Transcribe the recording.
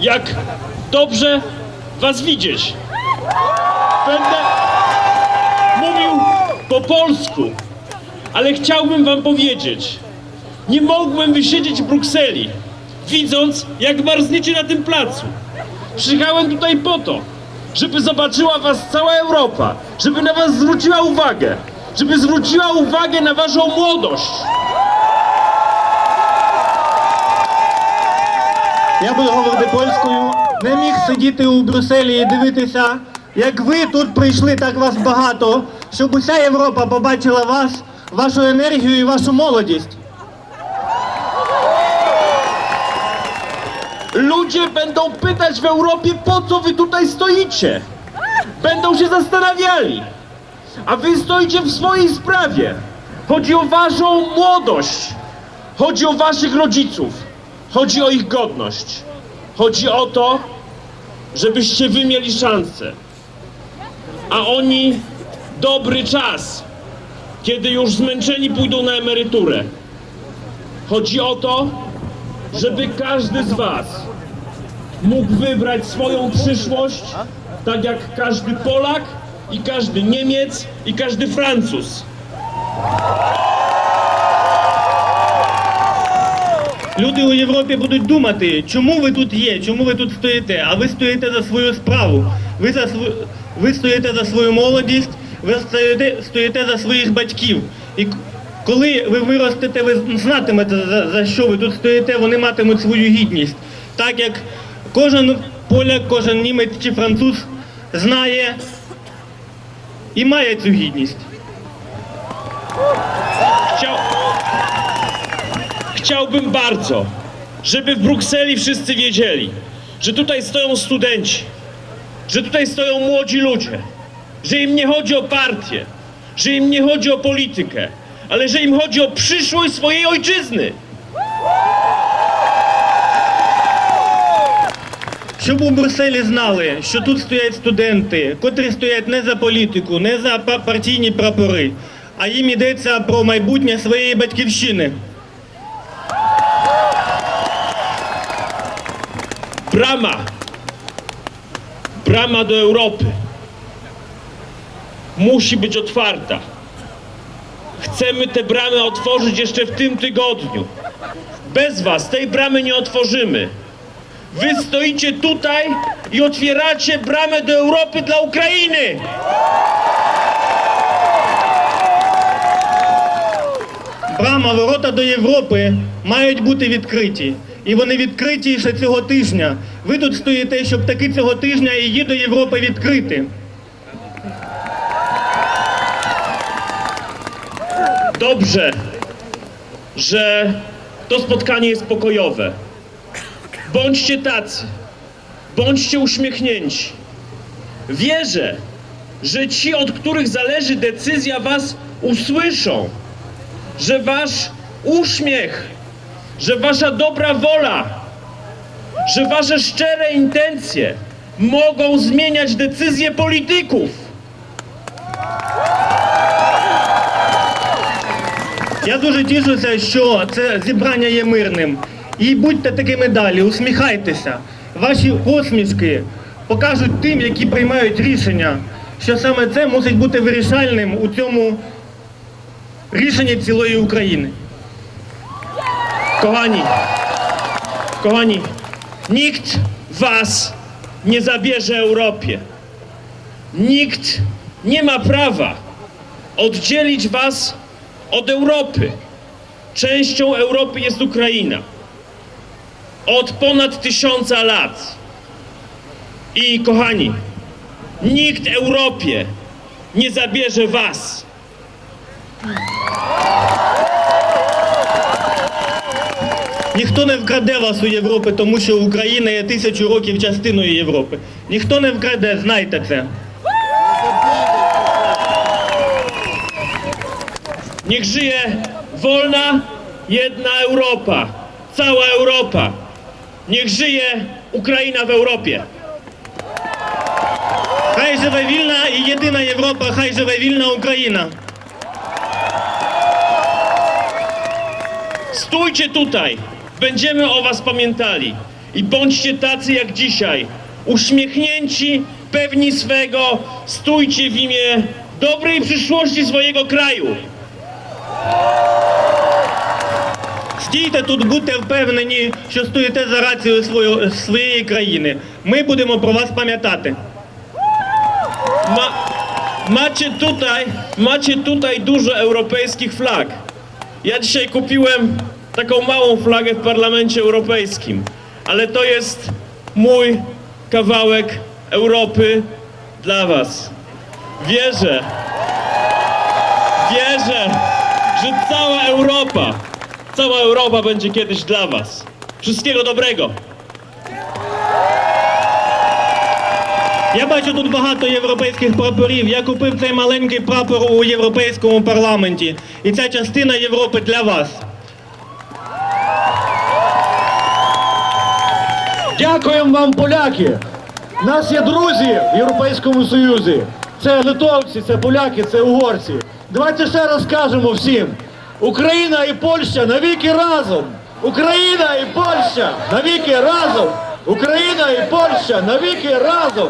jak dobrze was widzieć. Będę mówił po polsku, ale chciałbym wam powiedzieć, nie mogłem wysiedzieć w Brukseli, widząc jak marzniecie na tym placu. Przyjechałem tutaj po to, żeby zobaczyła was cała Europa, żeby na was zwróciła uwagę, żeby zwróciła uwagę na waszą młodość. Я буду говорити польською. Не міг сидіти у Брюсселі і дивитися, як ви тут прийшли так вас багато, щоб уся Європа побачила вас, вашу енергію і вашу молодість. Ludzie będą pytać w Europie, po co wy tutaj stoicie. Będą się zastanawiali. A wy stoicie w swojej sprawie. Chodzi o waszą młodość. Chodzi o waszych rodziców. Chodzi o ich godność. Chodzi o to, żebyście wy mieli szansę. A oni dobry czas, kiedy już zmęczeni pójdą na emeryturę. Chodzi o to, żeby każdy z Was mógł wybrać swoją przyszłość, tak jak każdy Polak i każdy Niemiec i każdy Francuz. Люди у Європі будуть думати, чому ви тут є, чому ви тут стоїте, а ви стоїте за свою справу. Ви, за св... ви стоїте за свою молодість, ви стоїте, стоїте за своїх батьків. І коли ви виростете, ви знатимете, за, за що ви тут стоїте, вони матимуть свою гідність. Так як кожен поляк, кожен німець чи француз знає і має цю гідність. Chciał... Chciałbym bardzo, żeby w Brukseli wszyscy wiedzieli, że tutaj stoją studenci, że tutaj stoją młodzi ludzie, że im nie chodzi o partię, że im nie chodzi o politykę, ale że im chodzi o przyszłość swojej ojczyzny. Щоб у Брюсселі знали, що тут стоять студенти, котрі стоять не за політику, не за па- партійні прапори, а їм йдеться про майбутнє своєї батьківщини. Brama. Brama do Europy. Musi być otwarta. Chcemy te bramy otworzyć jeszcze w tym tygodniu. Bez Was tej bramy nie otworzymy. Wy stoicie tutaj i otwieracie bramę do Europy dla Ukrainy. Брама, ворота до Європи мають бути відкриті. І вони відкриті ще цього тижня. Ви тут стоїте, щоб таки цього тижня її до Європи відкрити. Dobrze, że to spotkanie jest pokojowe. Bądźcie tacy, bądźcie uśmiechnięci. Wierzę, że ci, od których zależy decyzja, was usłyszą, że wasz uśmiech, że wasza dobra wola, że wasze szczere intencje mogą zmieniać decyzje polityków. Я дуже тішуся, що це зібрання є мирним. І будьте такими далі, усміхайтеся. Ваші посмішки покажуть тим, які приймають рішення, що саме це мусить бути вирішальним у цьому рішенні цілої України. Kochani, kochani, nikt was nie zabierze Europie. Nikt nie ma prawa oddzielić was od Europy. Częścią Europy jest Ukraina. Od ponad tysiąca lat. I kochani, nikt Europie nie zabierze was. Ніхто не вкраде вас у Європи, тому що Україна є тисячу років частиною Європи. Ніхто не вкраде, знайте це. Niech żyje wolna, jedna Europa. Cała Europa. Niech żyje Ukraina w Europie. Хай живе вільна і єдина Європа, хай живе вільна Україна. Stójcie tutaj. Będziemy o was pamiętali. I bądźcie tacy jak dzisiaj. Uśmiechnięci, pewni swego, stójcie w imię dobrej przyszłości swojego kraju. Стійте тут, будьте впевнені, що стоїте за рацію свою, своєї країни. Ми будемо про вас пам'ятати. Ma, macie tutaj, macie tutaj dużo europejskich flag. Ja dzisiaj kupiłem taką małą flagę w Parlamencie Europejskim, ale to jest mój kawałek Europy dla was. Wierzę, wierzę, że cała Europa, cała Europa będzie kiedyś dla was. Wszystkiego dobrego. Я бачу тут багато європейських прапорів. Я купив цей маленький прапор у європейському парламенті. І ця частина Європи для вас. Дякуємо вам, поляки. У нас є друзі в Європейському Союзі. Це литовці, це поляки, це угорці. Давайте ще раз скажемо всім: Україна і Польща навіки разом! Україна і Польща навіки разом! Україна і Польща навіки разом!